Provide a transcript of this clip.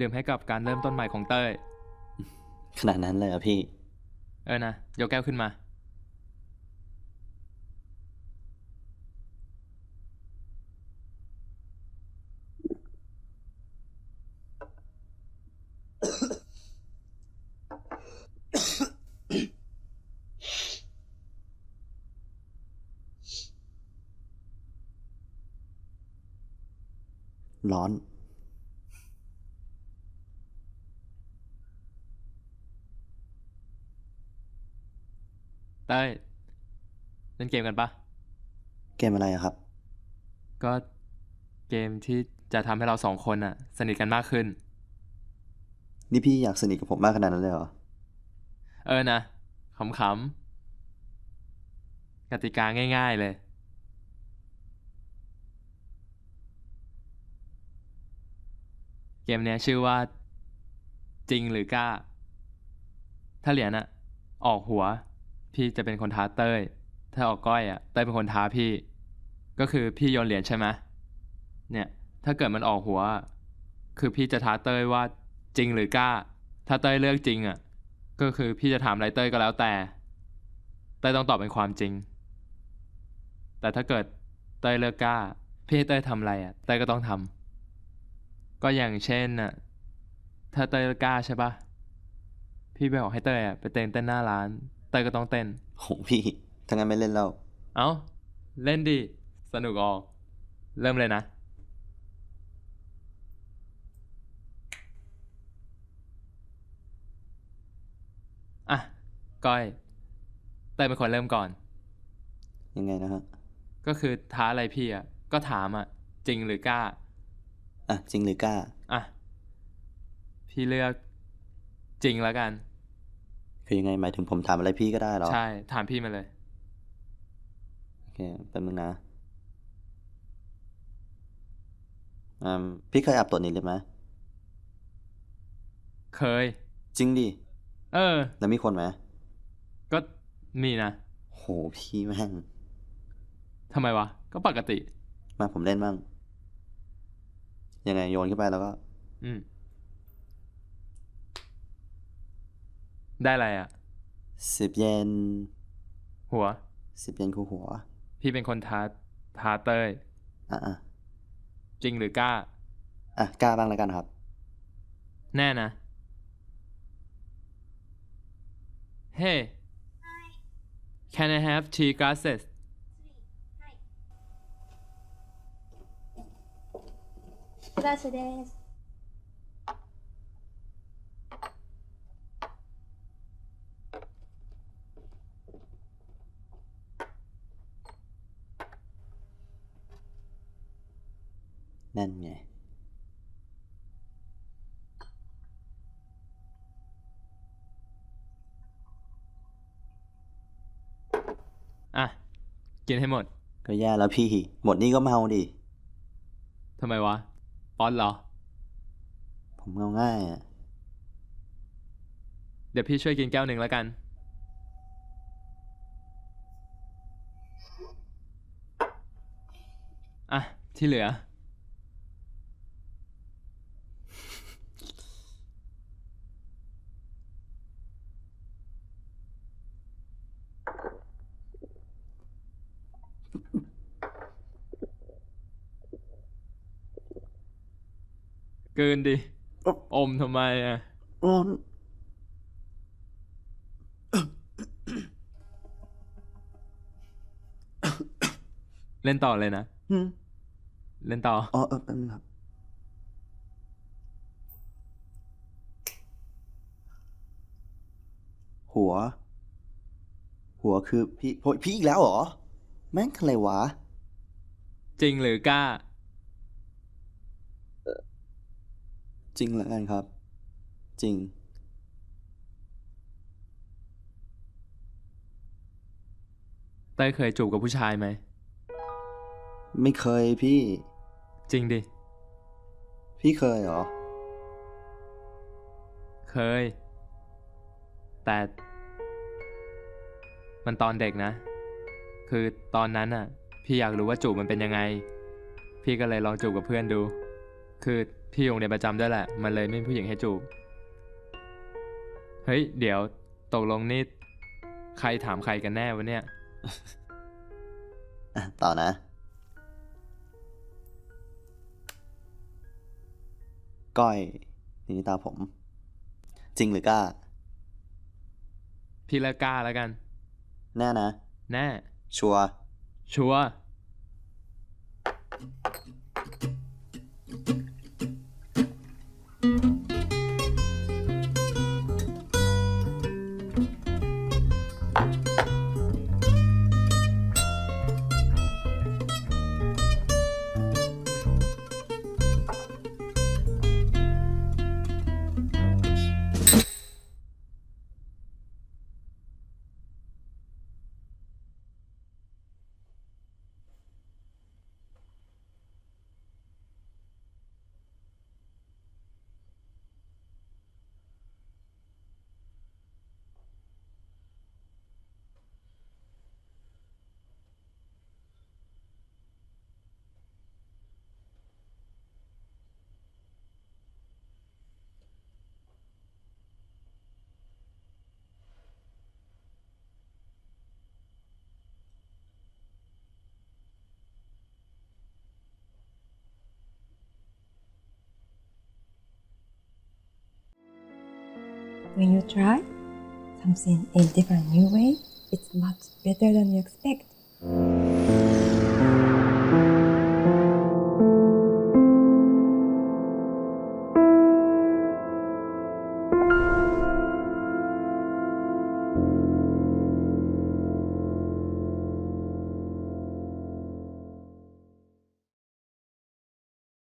ดื่มให้กับการเริ่มต้นใหม่ของเต้ย ขนาดนั้นเลยเหรอพี่ เออนะยกแก้วขึ้นมา ร้อน เต้ยเล่นเกมกันปะเกมอะไรอะครับ ก็เกมที่จะทำให้เราสองคนอะสนิทกันมากขึ้น นี่พี่อยากสนิทกับผมมากขนาดนั้นเลยเหรอ เออนะขำๆกติกาง่าย ๆเลย เกมเนี้ยชื่อว่า จริงหรือกล้า ถ้าเหรียญอะออกหัว พี่จะเป็นคนท้าเต้ย ถ้าออกก้อยอะเต้ยเป็นคนท้าพี่ ก็คือพี่โยนเหรียญใช่ไหมเนี่ยถ้าเกิดมันออกหัว คือพี่จะท้าเต้ยว่าจริงหรือกล้า ถ้าเต้ยเลือกจริงอะก็คือพี่จะถามอะไรเต้ยก็แล้วแต่ เต้ยต้องตอบเป็นความจริง แต่ถ้าเกิดเต้ยเลือกกล้า พี่ให้เต้ยทำอะไรอะเต้ยก็ต้องทำก็อย่างเช่นน่ะถ้าเต้ยเลือกกล้าใช่ปะพี่ไปบอกให้เต้ยอะไปเต้นเต้นหน้าร้าน เต้ยก็ต้องเต้นโหพี่ถ้างั้นไม่เล่นแล้ว เอ้า เล่นดิ สนุกออก เริ่มเลยนะ อะ ก้อย เต้ยเป็นคนเริ่มก่อน ยังไงนะฮะ ก็คือท้าอะไรพี่อะ ก็ถามอะ จริงหรือกล้า อะ จริงหรือกล้า อะ พี่เลือกจริงแล้วกัน คือยังไงหมายถึงผมถามอะไรพี่ก็ได้เหรอ ใช่ ถามพี่มาเลย โอเคแป๊บนึงนะอืมพี่เคยอาบตัวนี้เลยไหมเคย จริงดิ เออ แล้วมีคนไหมก็มีนะ โหพี่แม่งทำไมวะ ก็ปกติ มาผมเล่นบ้างยังไงโยนขึ้นไปแล้วก็ อืม ได้อะไรอ่ะ สิบเยน หัว สิบเยนคู่หัว พี่เป็นคนท้าท้าเต้ย อ่ะอ่ะ จริงหรือกล้า อ่ะกล้าบ้างแล้วกันครับ แน่นะ Hey can I have tea glasses グラスです。 นั่นไง อะ กินให้หมด ก็แย่แล้วพี่ หมดนี่ก็เมาดิทำไมวะป๊อนเหรอ ผมเมาง่ายอะ เดี๋ยวพี่ช่วยกินแก้วหนึ่งแล้วกัน อะ ที่เหลือ เกินดิอมทำไมอะร้อนเล่นต่อเลยนะอืมเล่นต่อ อ๋อเออแป๊บนึงครับ หัว หัวคือพี่โอ้ยพี่อีกแล้วเหรอ แม่งอะไรวะ จริงหรือกล้า จริงแล้วกันครับ จริง เต้ยเคยจูบกับผู้ชายไหม ไม่เคยพี่ จริงดิ พี่เคยเหรอ เคย แต่ มันตอนเด็กนะ คือตอนนั้นอะ พี่อยากรู้ว่าจูบมันเป็นยังไง พี่ก็เลยลองจูบกับเพื่อนดู คือ พี่โรงเรียนประจำด้วยแหละ มันเลยไม่มีผู้หญิงให้จูบ เฮ้ย เดี๋ยวตกลงนี่ใครถามใครกันแน่วะเนี่ย อะต่อนะ ก้อยทีนี้ตาผม จริงหรือกล้า พี่เลิกกล้าแล้วกัน แน่นะ แน่ ชัวร์ชัวร์ When you try something in different new way, it's much better than you expect.